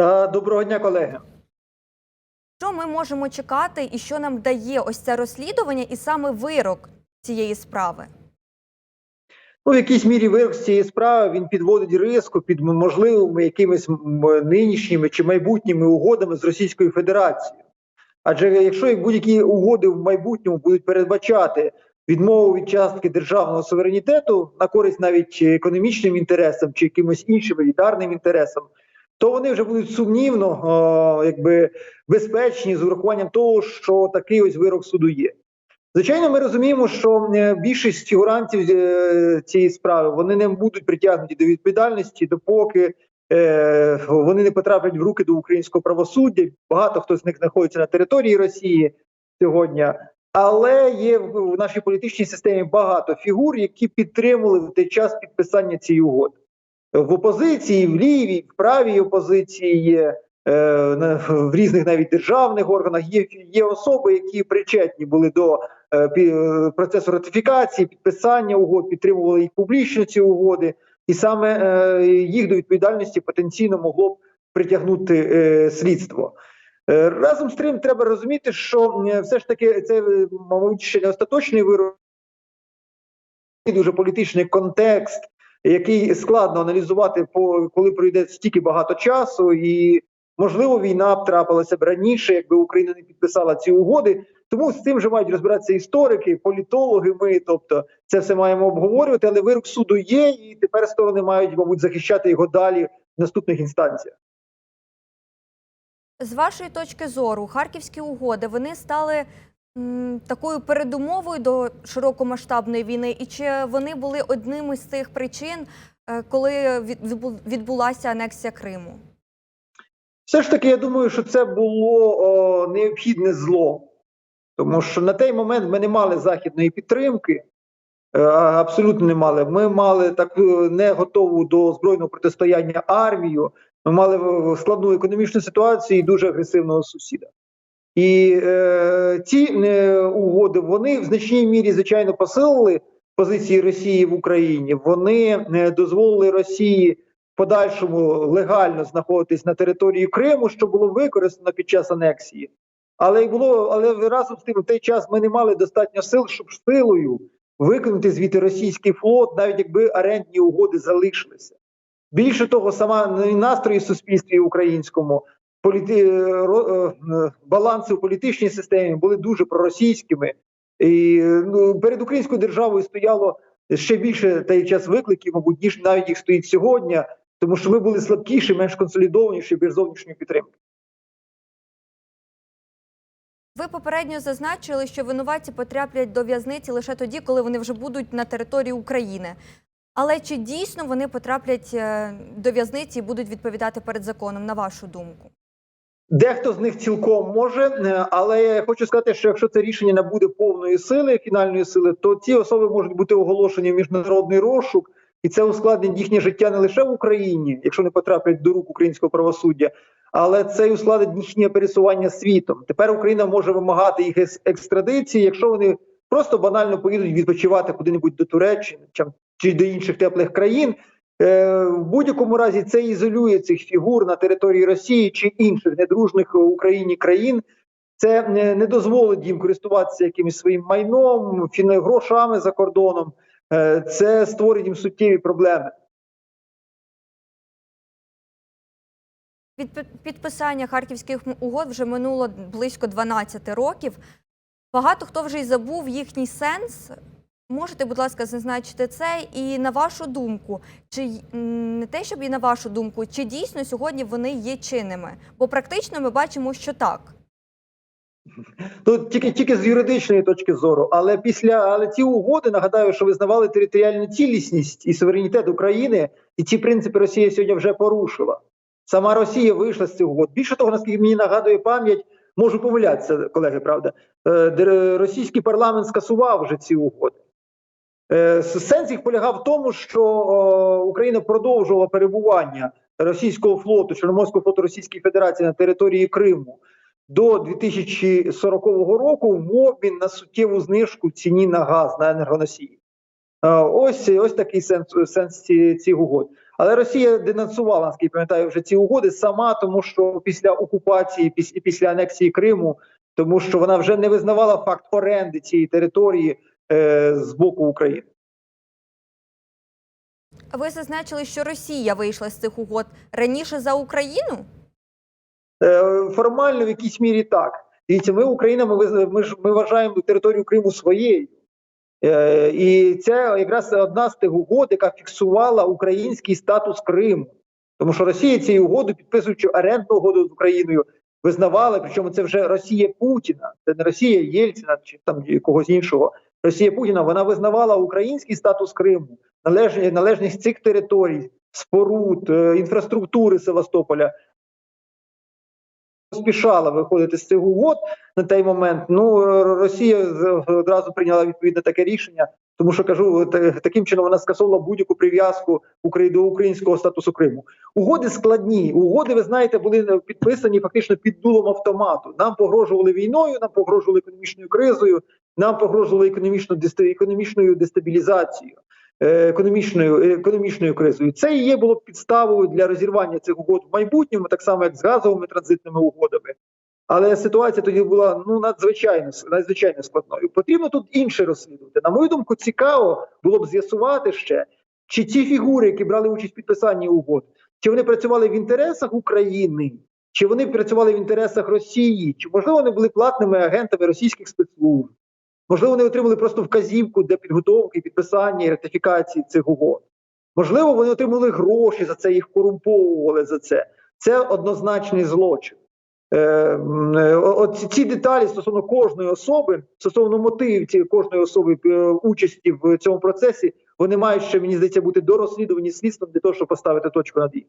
Е, Доброго дня, колеги. Що ми можемо чекати, і що нам дає ось це розслідування, і саме вирок цієї справи? Ну, в якійсь мірі вирок з цієї справи він підводить риску під можливими якимись нинішніми чи майбутніми угодами з Російською Федерацією. Адже якщо будь-які угоди в майбутньому будуть передбачати відмову від частки державного суверенітету на користь навіть економічним інтересам чи якимось іншим елітарним інтересам, то вони вже будуть сумнівно, о, якби безпечні з урахуванням того, що такий ось вирок суду є. Звичайно, ми розуміємо, що е, більшість фігурантів е, цієї справи вони не будуть притягнуті до відповідальності, допоки е, вони не потраплять в руки до українського правосуддя. Багато хто з них знаходиться на території Росії сьогодні. Але є в в нашій політичній системі багато фігур, які підтримували в той час підписання цієї угоди. В опозиції, в лівій, в правій опозиції е, в різних навіть державних органах. Є, є особи, які причетні були до е, е, процесу ратифікації, підписання угод, підтримували і публічно ці угоди, і саме їх до відповідальності потенційно могло б притягнути слідство. Разом з тим треба розуміти, що все ж таки це, мабуть, ще не остаточний вирок, дуже політичний контекст, який складно аналізувати, коли пройде стільки багато часу, і можливо війна б трапилася б раніше, якби Україна не підписала ці угоди. Тому з цим вже мають розбиратися історики, політологи. Ми, тобто, це все маємо обговорювати. Але вирок суду є, і тепер сторони мають, мабуть, захищати його далі в наступних інстанціях. З вашої точки зору, харківські угоди вони стали такою передумовою до широкомасштабної війни, і чи вони були одним із цих причин, е, коли відбулася анексія Криму? Все ж таки, я думаю, що це було о, необхідне зло, тому що на той момент ми не мали західної підтримки, е, абсолютно не мали. Ми мали таку не готову до збройного протистояння армію. Ми мали складну економічну ситуацію і дуже агресивного сусіда. І е, ці е, угоди вони в значній мірі, звичайно, посилили позиції Росії в Україні. Вони е, дозволили Росії подальшому легально знаходитись на території Криму, що було використано під час анексії. Але й було, але разом з тим в той час ми не мали достатньо сил, щоб силою виконати звідти російський флот, навіть якби орендні угоди залишилися. Більше того, сама настрої в суспільстві українському, політи, ро- е, баланси в політичній системі були дуже проросійськими. І ну, перед українською державою стояло ще більше той час викликів, мабуть, ніж навіть їх стоїть сьогодні, тому що ми були слабкіші, менш консолідованіші без зовнішньої підтримки. Ви попередньо зазначили, що винуватці потраплять до в'язниці лише тоді, коли вони вже будуть на території України. Але чи дійсно вони потраплять е, до в'язниці і будуть відповідати перед законом, на вашу думку? Дехто з них цілком може, е, але я хочу сказати, що якщо це рішення набуде повної сили, фінальної сили, то ці особи можуть бути оголошені в міжнародний розшук, і це ускладнить їхнє життя не лише в Україні, якщо не потраплять до рук українського правосуддя, але це й ускладнить їхнє пересування світом. Тепер Україна може вимагати їх екстрадиції, якщо вони просто банально поїдуть відпочивати куди-небудь до Туреччини чи до інших теплих країн. Е, В будь-якому разі це ізолює цих фігур на території Росії чи інших недружних Україні країн. Це не, дозволить їм користуватися якимось своїм майном, грошами за кордоном. Е, Це створить їм суттєві проблеми. Від підписання харківських угод вже минуло близько 12 років. Багато хто вже й забув їхній сенс. Можете, будь ласка, зазначити це. І на вашу думку, чи не те, щоб і на вашу думку, чи дійсно сьогодні вони є чинними? Бо практично ми бачимо, що так. Тут тільки тільки з юридичної точки зору, але після але ці угоди нагадаю, що визнавали територіальну цілісність і суверенітет України, і ці принципи Росія сьогодні вже порушила. Сама Росія вийшла з цих угод. Більше того, наскільки мені нагадує пам'ять, можу помилятися, колеги, правда. е, Російський парламент скасував вже ці угоди. Е, Сенс їх полягав в тому, що Україна продовжувала перебування російського флоту, Чорноморського флоту Російської Федерації на території Криму до 2040 року в обмін на суттєву знижку ціні на газ на енергоносії. Е, Ось ось такий сенс, сенс цих угод. Але Росія денонсувала, наскільки пам'ятаю, вже ці угоди сама, тому що після окупації, після, після анексії Криму, тому що вона вже не визнавала факт оренди цієї території з боку України. Ви зазначили, що Росія вийшла з цих угод раніше за Україну? Е, Формально в якійсь мірі так. Дивіться, ми Україна, ми, ми ж ми вважаємо територію Криму своєю. Е, і це якраз одна з тих угод, яка фіксувала український статус Криму. Тому що Росія цією угодою, підписуючи орендну угоду з Україною, визнавала, причому це вже Росія Путіна, це не Росія Єльцина чи там когось іншого. Росія Путіна вона визнавала український статус Криму, належність, належність цих територій, споруд, е, інфраструктури Севастополя поспішала виходити з цих угод на той момент. Ну е, Росія одразу прийняла відповідне таке рішення, тому що кажу, таким чином вона скасовувала будь-яку прив'язку до українського статусу Криму. Угоди складні. Угоди, ви знаєте, були е, підписані фактично під дулом автомату. Нам погрожували війною, нам погрожували економічною кризою, нам погрожували економічно економічною дестабілізацією. е, Економічною економічною кризою це і є було підставою для розірвання цих угод в майбутньому, так само як з газовими транзитними угодами. Але ситуація тоді була ну надзвичайно надзвичайно складною. Потрібно тут інше розслідувати. На мою думку, цікаво було б з'ясувати ще, чи ці фігури, які брали участь в підписанні угод, чи вони працювали в інтересах України, чи вони працювали в інтересах Росії, чи можливо вони були платними агентами російських спецслужб. Можливо, вони отримали просто вказівку для підготовки, підписання і ратифікації цих угод. Можливо, вони отримали гроші за це, їх корумповували за це. Це однозначний злочин. Е, е, от ці- деталі стосовно кожної особи, стосовно мотивів цієї кожної особи е, участі в цьому процесі, вони мають ще мені здається бути дорозслідувані слідством для того, щоб поставити точку над «і».